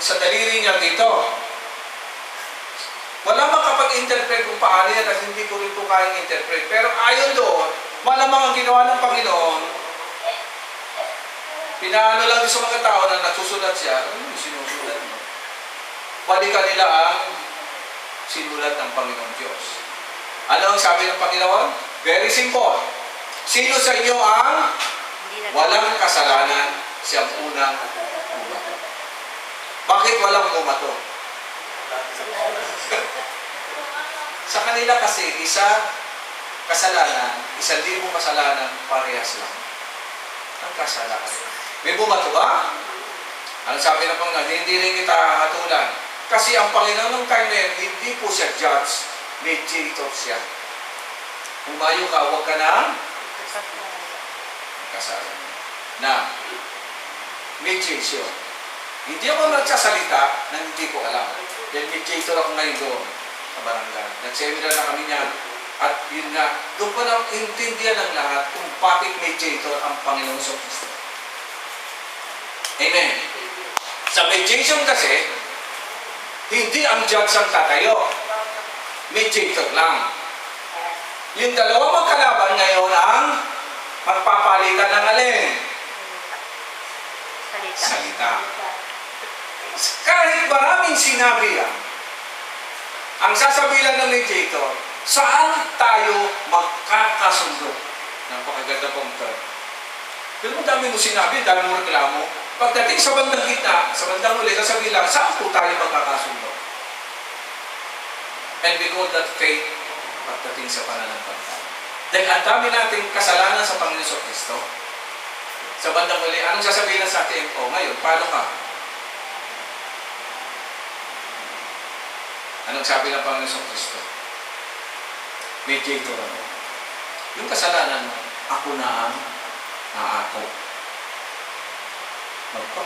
sa daliri niya dito. Wala makapag-interpret kung paano yan kasi hindi ko rin po kayang interpret. Pero ayon doon, malamang ang ginawa ng Panginoon, pinaano lang sa mga tao na nagsusulat siya, yung sinusulat mo? Balikan nila ang sinulat ng Panginoon Diyos. Ano ang sabi ng Panginoon? Very simple. Sino sa inyo ang walang kasalanan siyang unang? Bakit walang bumato? Sa kanila kasi, isa kasalanan, isang libo kasalanan, parehas lang. Ang kasalanan. May bumato ba? Ano sabi ng Panginoon? Hindi rin kita hatulan. Kasi ang Panginoon ng time na yan, hindi po siya judge, mediator siya. Humayo ka, huwag ka na kasalanan. Na, mediation. Hindi ako nagsasalita na hindi ko alam. Dahil mediator ako ngayon doon sa barangay. Nag-seminar na kami niya. At yun nga, doon ko na intindihan ng lahat kung bakit mediator ang Panginoon sa Kristo. Amen. Sa mediation kasi, hindi ang judge ang tatayo. Mediator lang. Yung dalawang magkalaban ngayon ang magpapalitan ng alin? Salita. Salita. Kahit maraming sinabi yan, ang sasabihin ng mediator, saan tayo magkakasundo? Napakaganda pong term. Pero kung dami mo sinabi, dami mo reklamo, pagdating sa bandang gitna, sa bandang uli, sasabihin lang, saan po tayo magkakasundo? And we call that faith pagdating sa pananampalataya. Dahil ang dami nating kasalanan sa Panginoon Kristo, sa bandang uli, anong sasabihin sa atin? O ngayon, paano ka? Anong sabi ng Panginoon sa Kristo? Mediator ako. Yung kasalanan mo, ako na ang naako. Magpa.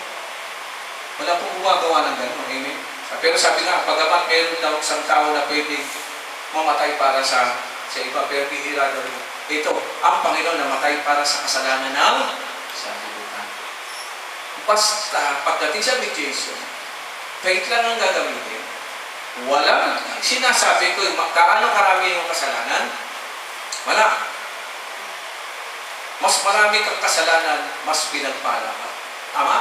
Wala pong gumagawa ng gano'n. Amen? Pero sabi nga, pagamat meron daw isang tao na pwedeng mamatay para sa sa iba, pero bihira daw. Ito, ang Panginoon namatay para sa kasalanan ng sanlibutan. Basta pagdating sa mediation, faith lang ang gagamitin. Walang sinasabi ko, yung kaano karami yung kasalanan? Wala. Mas marami kang kasalanan, mas pinagpala ka. Tama?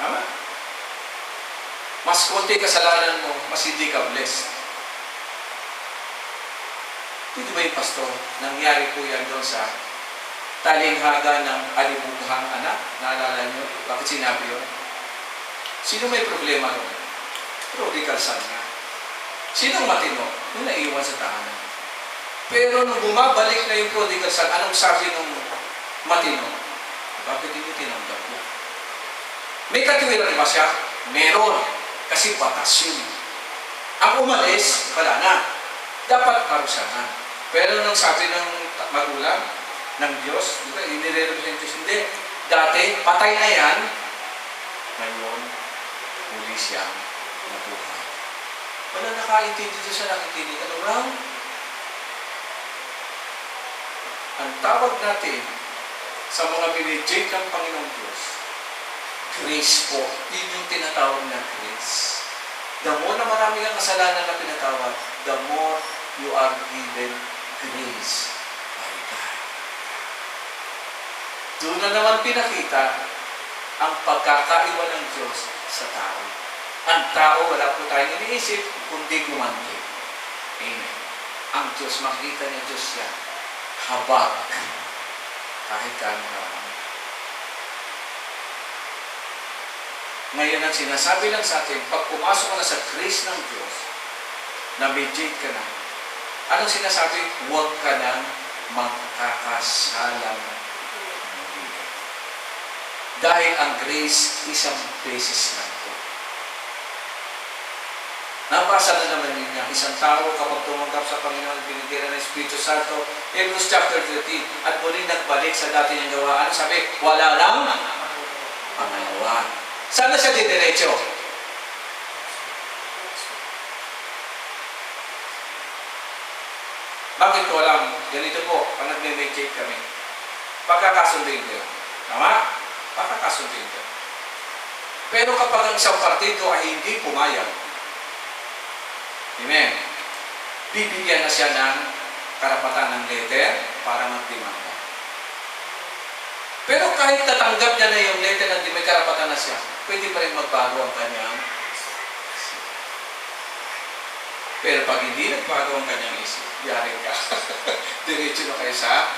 Tama? Mas konti kasalanan mo, mas hindi ka blessed. Hindi ba yung pastor? Nangyari po yan doon sa talinghaga ng alibughang anak. Naalala niyo? Bakit sinabi yun? Sino may problema ron? Prodigal son nga. Sinong matino? Yung naiwan sa tahanan. Pero nung bumabalik na yung prodigal son, anong sabi nung matino? Bakit hindi tinanggap mo? May katiwiran ba siya? Meron. Kasi batas yun. Ang umalis, wala na. Dapat parusahan. Pero nung sabi ng magulang, ng Diyos, di ba, inire-represent hindi. Dati, patay na yan. Ngayon, muli siya nabuhay. Wala nakaintindi doon sa nakikinig. Ano raw? Ang tawag natin sa mga binijake ng Panginoong Diyos, grace po. Yun yung tinatawag na grace. The more na marami kang kasalanan na pinatawad, the more you are given grace by God. Doon na naman pinakita ang pagkakaiwan ng Diyos sa tao. Ang tao, wala po tayong iniisip, kundi gumanti. Amen. Ang Diyos, makita niya Diyos siya. Habag. Kahit kano karami. Ngayon ang sinasabi lang sa atin, pag pumasok ka na sa grace ng Diyos, na mediate ka na, anong sinasabi? Huwag ka nang magkakasalang. Dahil ang grace, isang beses lang. Nabasa na naman ninyo, isang tao kapag tumanggap sa Panginoon, binigyan ng Espiritu Santo, Hebrews chapter 13, at muling nagbalik sa dati niyang gawa. Ano sabi? Wala lang pangalawa. Saan na siya didiretso? Bakit ko alam? Ganito po, pag nagme-meditate kami. Pagkakasundin ko. Tama? Pagkakasundin ko. Pero kapag ang isang partido ay hindi pumayag, Amen. Bibigyan na siya ng karapatan ng letter para magdemanda. Pero kahit natanggap niya na yung letter di may karapatan na siya, pwede pa rin magbago ang kanyang. Pero pag hindi nagbago ang kanyang isip, yari ka. Diretso na kayo sa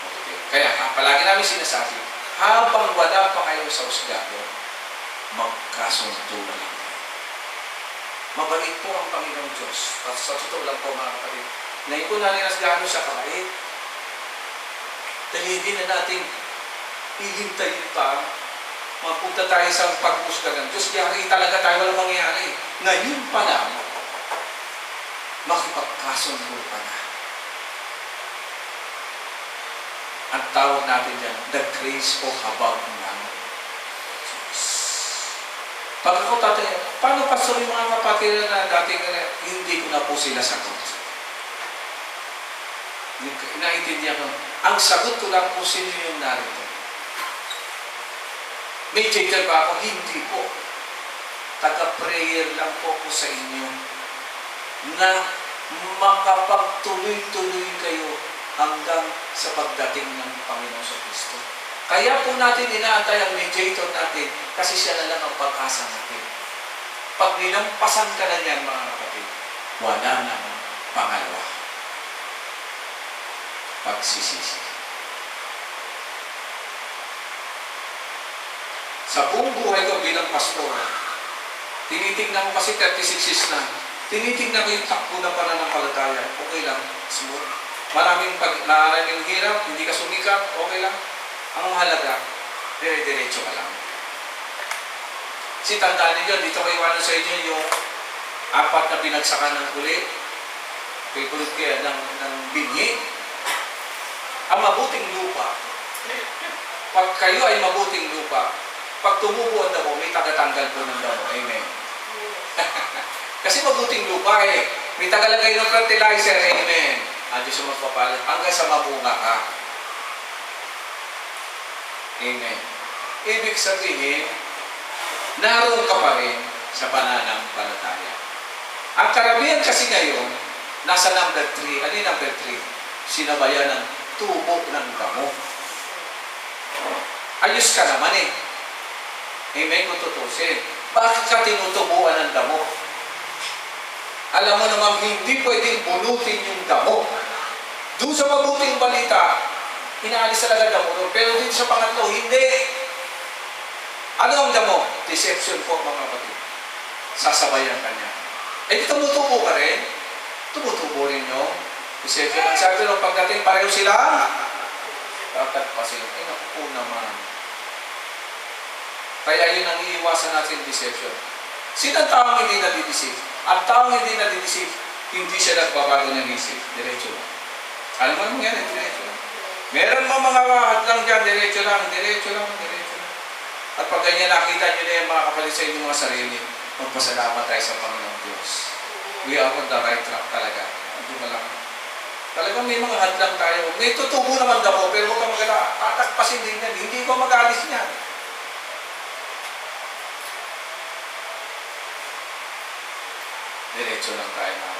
Okay. Kaya palagi namin sinasabi, habang wala pa kayo sa usgado, magkasundo na lang kayo. Mabait po ang Panginoong Diyos. At sa totoo lang po mga kapatid, ngayon ko nalinas gaano siya kabait. Dahil hindi na natin hihintayin pa mapunta tayo sa pagpusga ng Diyos. Yari talaga tayo walang mangyayari. Ngayon pa lang, makipagkasundo ka na. Ang tawag natin dyan, the grace o habag ng Diyos. Pag ako tatay, paano pastor yung mga kapatid na dating hindi ko na po sila sagot? Naintindihan ko, ang sagot ko lang po sino yung narito. May checker ba ako? Hindi po. Taga-prayer lang po ko sa inyo na makapagtuloy-tuloy kayo hanggang sa pagdating ng Panginoon sa Kristo. Kaya po natin inaantay ang mediator natin kasi siya na lang ang pag-asa natin. Pag nilampasan ka na niyan, mga kapatid, wala na ang pangalawa. Pagsisisi. Sa buong buhay ko bilang pastor, tinitignan ko kasi 36 years na, tinitignan ko yung takbo ng pananampalataya. Okay lang, smooth. Maraming pag maraming hirap, hindi ka sumikap, okay lang. Ang mahalaga, dire-diretso ka lang. Si tandaan ninyo, dito ko iwanan sa inyo yung apat na pinagsakan ng uli. Favorite kaya ng, ng binhi. Ang mabuting lupa. Pag kayo ay mabuting lupa, pag tumubo ang damo, may tagatanggal po ng damo. Amen. Kasi mabuting lupa eh. May tagalagay ng fertilizer. Amen. Ang Diyos ang magpapalit hanggang sa mabunga ka. Amen. Ibig sabihin, naroon ka pa rin sa pananampalataya. Ang karamihan kasi ngayon, nasa number 3. Ano yung number 3? Sinabayan ng tubo ng damo. Ayos ka naman eh. Amen kung tutusin. Bakit ka tinutubuan ng damo? Alam mo naman, hindi pwedeng bunutin yung damo. Doon sa mabuting balita, inaalis talaga damo. Pero dito sa pangatlo, hindi. Ano ang damo? Deception po mga kapatid. Sasabayan ka niya. Eh di tumutubo ka rin. Tumutubo rin yung deception. Ang sabi nung pagdating pareho sila, tatagpasin. Eh naku naman. Kaya yun ang iiwasan natin deception. Sino ang taong hindi nadideceive? Ang taong hindi nadideceive, hindi siya nagbabago ng isip. Diretso lang. Alam mo yan, diretso lang. Meron mo mga hadlang dyan, diretso lang, diretso lang, diretso. At pag ganyan nakita nyo na yung mga kapatid sa inyong mga sarili, magpasalamat tayo sa Panginoon Diyos. We are on the right track talaga. Hindi mo lang. Talagang may mga hadlang tayo. May tutubo naman damo, pero huwag kang magala, tatakpasin din yan. Hindi ko mag-alis niyan. Diretso lang tayo na.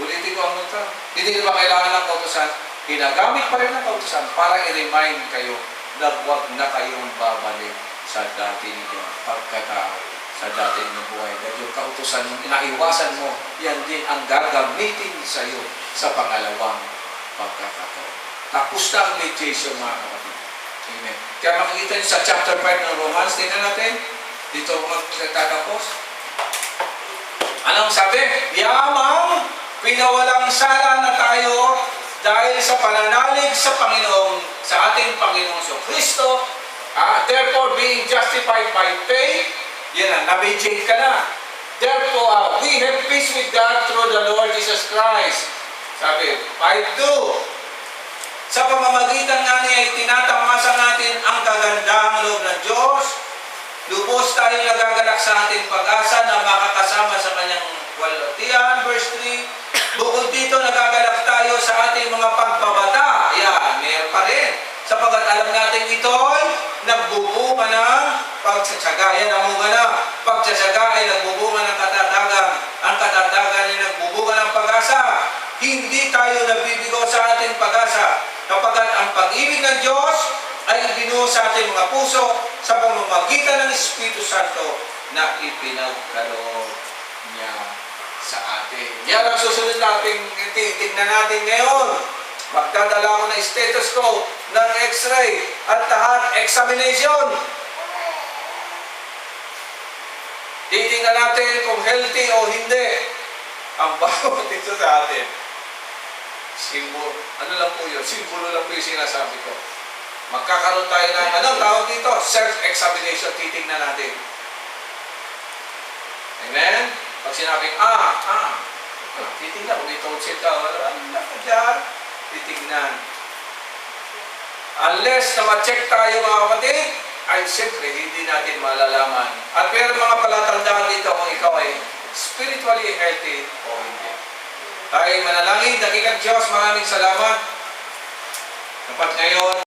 Ulitin ko ang ito. Hindi na ba kailangan ng kautusan? Ginagamit pa rin ng kautusan para i-remind kayo na huwag na kayong babalik sa dati ninyong pagkatao, sa dati ninyong buhay. Dahil yung kautusan yung inaiwasan mo, yan din ang gagamitin sa iyo sa pangalawang pagkakataon. Tapos na ang mediation mga kapatid. Amen. Kaya makikita nyo sa chapter 5 ng Romans, tingnan natin. Dito magtatapos. Anong sabi? Yamang pinawalang sala na tayo dahil sa pananalig sa Panginoon, sa ating Panginoong so Kristo, ah, therefore being justified by faith, yan na, nabijig ka na. Therefore, ah, we have peace with God through the Lord Jesus Christ. Sabi, 5.2, sa pamamagitan nga niya ay tinatamasan natin ang kagandahang loob ng Diyos. Lubos tayong nagagalak sa ating pag-asa na makakasama sa kanyang walatian. Verse 3, bukod dito nagagalak tayo sa ating mga pagbabata. Yan, meron pa rin. Sapagat alam natin ito'y nagbubunga ng pagtsatsaga. Yan ang bunga na. Pagtsatsaga ay nagbubunga ng katatagan. Ang katatagan ay nagbubunga ng pag-asa. Hindi tayo nabibigo sa ating pag-asa. Kapag ang pag-ibig ng Diyos ay binuo sa ating mga puso sa pamamagitan ng Espiritu Santo na ipinagkaloob niya sa atin. Yan ang susunod natin, titignan natin ngayon. Magdadala ko ng stethoscope, ng x-ray, at lahat examination. Titingnan natin kung healthy o hindi ang bawat ito sa atin. Simbolo. Ano lang po yun? Simbolo lang po yung sinasabi ko. Magkakaroon tayo ng, anong tawag dito? Self-examination. Titingnan natin. Amen? Pag sinabing, ah, ah, ah, titingnan. Kung may tonsil ka, wala, ano ka dyan? Titingnan. Unless na ma-check tayo mga kapatid, ay siyempre hindi natin malalaman. At meron mga palatandaan dito kung ikaw ay spiritually healthy o hindi. Tayo manalangin, dakilang Diyos, maraming salamat. Dapat ngayon,